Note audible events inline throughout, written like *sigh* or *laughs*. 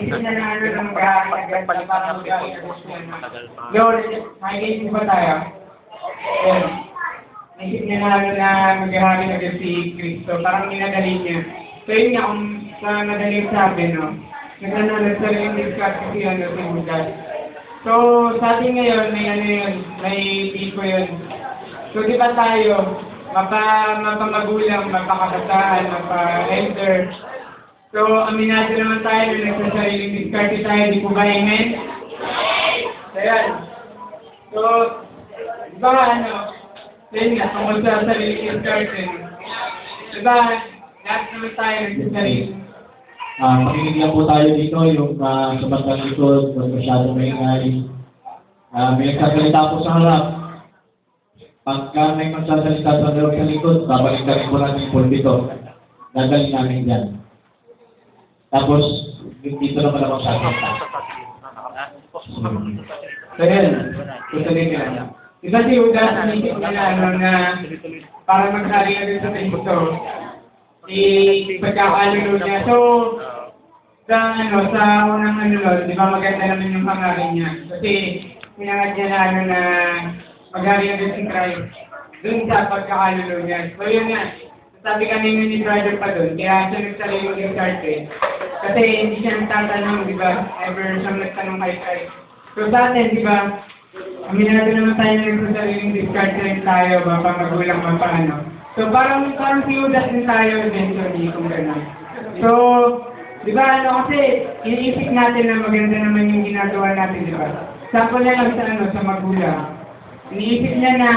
Niya na *laughs* ano ng bahay agad na parang na. Yun, makikinig ba tayo? Yun. Naisip niya na na maghahari agad si Kristo. Parang minadali niya. So yun nga, kung sa madaling sabi, no? Nagano, nagsaling discuss kasi ano si Judas. So, sa atin ngayon, may ano yun, may tipo yun. So, di ba tayo, mapa, mapamagulang, mapakabataan, mapa-elder. So, aminado naman tayo na nagsasariling diskarte tayo, di po ba, amen? So, yan. So, di ba, ano, yun nga, tungkol sa sariling diskarte. Di ba, lahat naman tayo nagsasariling Ah, makinig lang po tayo dito, yung uh, sa bandang likod, huwag masyadong maingay. Ah, may nagsasalita po sa harap. Pagka may magsasalita sa harap sa likod, babalik ka rin po natin yung pulpito. Dadalhin namin dyan. Tapos, dito naman ako sasalita. So yun, tutuloy ka lang. Diba si Judas, naisip nila ano na para maghari agad sa Kristo, i pagkakalulu niya. So, sa ano, sa unang ano di ba maganda naman yung hangarin niya. Kasi, pinangad niya na ano na maghari agad si Christ dun sa pagkakalulu niya. So yun nga, sabi kanina ni brother pa dun, kaya siya nagsalay yung start eh. Kasi hindi siya nagtatanong, di ba? Ever siyang nagtanong kay Christ. So sa atin, di ba? Aminado naman tayo na nagsasariling discard rin tayo, ba, pa magulang, ba, paano. So parang, parang si Judas din tayo eventually, kung gano'n. So, di ba, ano kasi, iniisip natin na maganda naman yung ginagawa natin, di ba? Sample na lang sa ano, sa magulang. Iniisip niya na,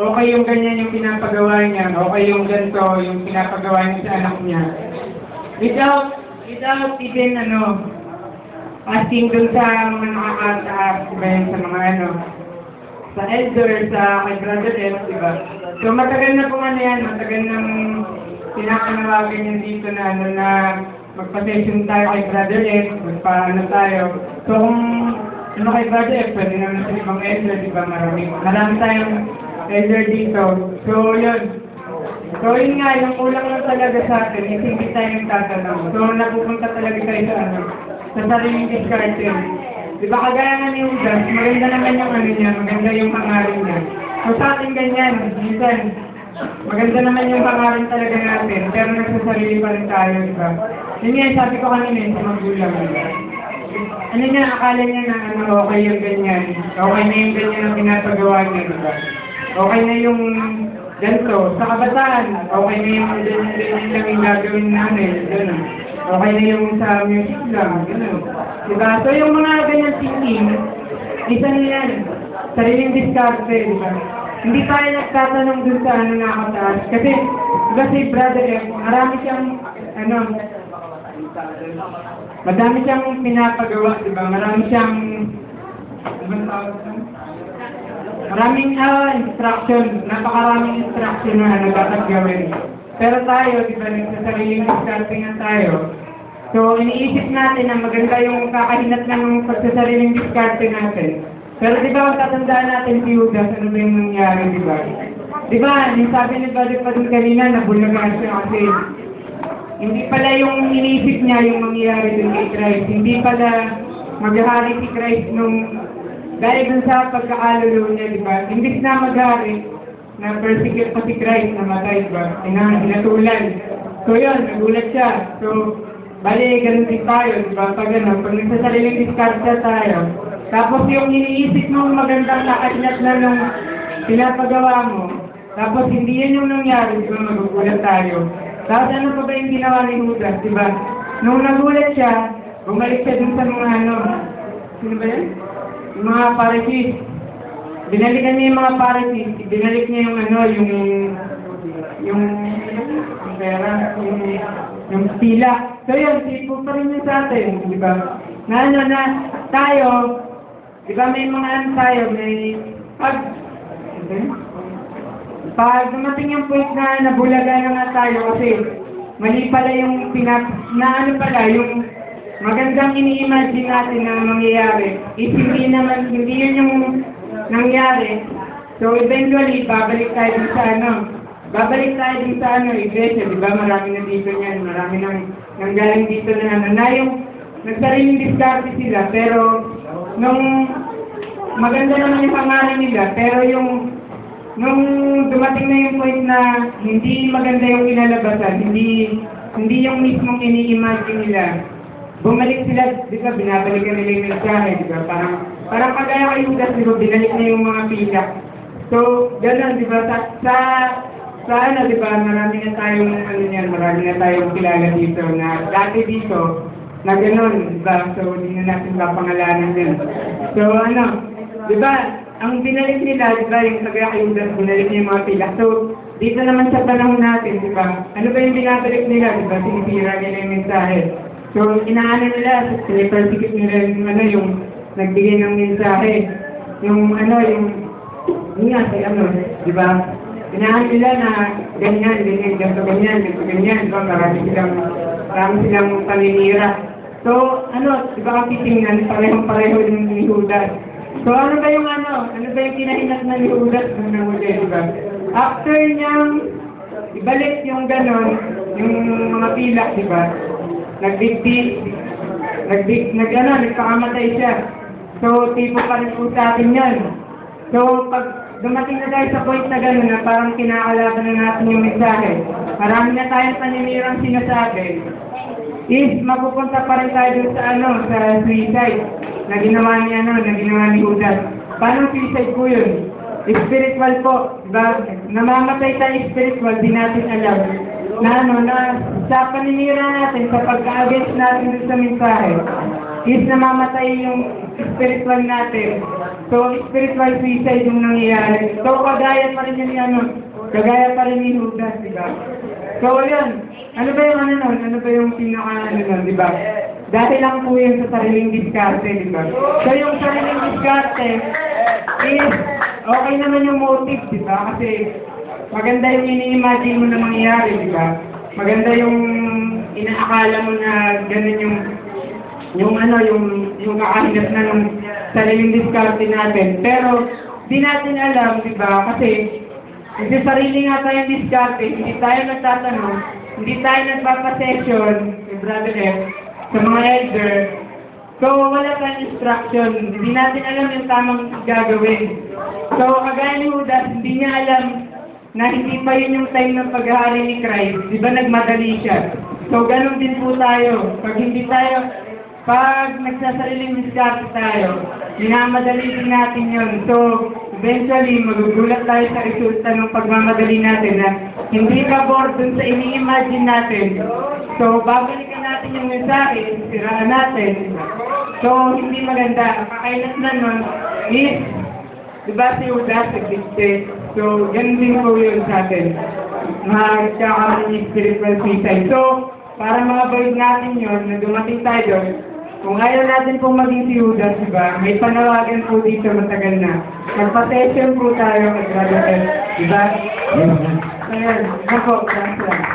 okay yung ganyan yung pinapagawa niya, okay yung ganito, yung pinapagawa niya sa anak niya. Without, without even, ano, asking dun sa mga nakakataas, diba yun, sa mga ano, sa elder, sa kay Brother F, diba? So matagal na pong ano yan, matagal nang pinapanawagan niya dito na ano na magpa-session tayo kay Brother F, magpa-ano tayo. So kung ano kay Brother F, pwede naman sa ibang elder, diba? Marami, marami tayong elder dito. So yun, So yun nga, yung kulang lang talaga sa atin is hindi tayo nagtatanong. So napupunta talaga tayo sa ano, sa sariling diskarte. Di ba kagaya nga ni Judas, maganda naman yung ano niya, maganda yung pangalan niya. So sa atin ganyan, minsan, maganda naman yung pangalan talaga natin, pero nagsasarili pa rin tayo, di ba? Yun nga, sabi ko kanina sa magulang. Ano niya, akala niya na ano, okay yung ganyan. Okay na yung ganyan ang pinapagawa niya, di ba? Okay na yung ganito. Sa kabataan, okay na yung ganyan lang yung gagawin namin, gano'n. Okay na yung sa music lang, gano'n. Diba? So yung mga ganyan thinking, isa na yan. Sariling diskarte, diba? Hindi tayo nagtatanong dun sa ano nakataas. Kasi, diba si Brother marami siyang, ano, madami siyang pinapagawa, diba? Marami siyang, ano tawag? Maraming ah, instruction, napakaraming instruction na ano dapat gawin. Pero tayo, di ba, nagsasariling diskarte nga tayo. So, iniisip natin na maganda yung kakahinat ng pagsasariling diskarte natin. Pero di ba, tatandaan natin si Judas, ano ba yung nangyari, di ba? Di ba, sabi ni Brother pa dun kanina, nabulaga siya kasi hindi pala yung iniisip niya yung mangyayari dun kay Christ. Hindi pala maghahari si Christ nung dahil dun sa pagkaalalo niya, di ba? Imbis na maghari, na persecute pa si Christ na matay, di ba? Ina, inatulan. So yun, nagulat siya. So, bali, ganun din tayo, di ba? Pag ano, pag nagsasariling diskarte tayo, tapos yung iniisip mong magandang nakainat na nung pinapagawa mo, tapos hindi yan yung nangyari, di ba? Magugulat tayo. Tapos ano pa ba yung ginawa ni Judas, di ba? Nung nagulat siya, bumalik siya dun sa mga ano, sino ba yan? Yung mga Pharisees. Binalikan niya yung mga Pharisees, binalik niya yung ano, yung yung pera, yung yung pila. So yun, tipo pa rin yun sa atin, di ba? Na ano na, tayo, di ba may mga ano tayo, may pag, okay? pag dumating yung point na nabulaga na nga tayo kasi mali pala yung pinap, na ano pala, yung magandang ini-imagine natin na mangyayari is hindi naman, hindi yun yung nangyari. So eventually, babalik tayo dun sa ano, babalik tayo dun sa ano, iglesia, di ba? Marami na dito niyan, marami nang nanggaling dito na ano, na yung nagsariling diskarte sila, pero nung maganda naman yung pangalan nila, pero yung nung dumating na yung point na hindi maganda yung kinalabasan, hindi hindi yung mismong ini-imagine nila, bumalik sila, di ba, binabalikan nila yung mensahe, di ba, parang, parang kagaya kay Judas, di ba, binalik na yung mga pilak. So, gano'n, di ba, sa, sa, sa ano, di ba, marami na tayong, ano yan, marami na tayong kilala dito, na dati dito, na gano'n, di ba, so, hindi na natin papangalanan yun. So, ano, di ba, ang binalik nila, di ba, yung kagaya kay Judas, binalik niya yung mga pilak. So, dito naman sa panahon natin, di ba, ano ba yung binabalik nila, di ba, sinisira nila yung mensahe. So, inaano nila, sinipersecute nila yung, ano, yung nagbigay ng mensahe. Yung, ano, yung, yun nga, say, ano, di ba, inaano nila na ganyan, ganyan, ganito, ganyan, ganito, ganyan, ba, marami silang, marami silang paninira. So, ano, di ba, ang titingnan, parehong-pareho yung ni Judas. So, ano ba yung ano, ano ba yung kinahinat na ni Judas nung nahuli, di ba? After niyang ibalik yung ganon, yung mga pilak, di ba? Nagbigti, nagbig, nag, ano, nagpakamatay siya. So, tipo pa rin po sa atin yan. So, pag dumating na tayo sa point na gano'n na parang kinakalaban na natin yung mensahe, marami na tayong paninirang sinasabi, is mapupunta pa rin tayo dun sa ano, sa suicide na ginawa ni ano, na ginawa ni Judas. Paano suicide po yun? Spiritual po, diba? Namamatay tayo spiritual, di natin alam. Na ano, na sa paninira natin, sa pagka-against natin sa mensahe, is namamatay yung spiritual natin. So, spiritual suicide yung nangyayari. So, kagaya pa rin yung ano, kagaya pa rin ni Judas, diba? So, yun. Ano ba yung ano nun? Ano ba yung pinaka ano nun, di ba? Dahil lang po yun sa sariling diskarte, di ba? So, yung sariling diskarte is okay naman yung motive, di ba? Kasi maganda yung ini-imagine mo na mangyayari, di ba? Maganda yung inaakala mo na ganun yung yung ano, yung yung kakahinat na ng sariling diskarte natin. Pero di natin alam, di ba? Kasi kasi sarili nga tayong diskarte, hindi tayo nagtatanong, hindi tayo nagpapasession, si Brother F, sa mga elder. So, wala tayong instruction, hindi natin alam yung tamang gagawin. So, kagaya ni Judas, hindi niya alam na hindi pa yun yung time ng paghahari ni Christ. Di ba nagmadali siya? So, ganun din po tayo. Pag hindi tayo, pag nagsasariling diskarte tayo, minamadali din natin yun. So, eventually, magugulat tayo sa resulta ng pagmamadali natin na hindi ka bored dun sa ini-imagine natin. So, babalikan natin yung mensahe, siraan natin. So, hindi maganda. Kakainas na nun is, di ba si Judas nagdikte? So, ganun din po yun sa atin. Magkakaroon ng spiritual suicide. So, para ma-avoid natin yun, na dumating tayo kung ayaw natin pong maging si Judas, di ba? May panawagan po dito matagal na. Magpa-session po tayo, mag-graduate, di ba? Ayan, ako, lang.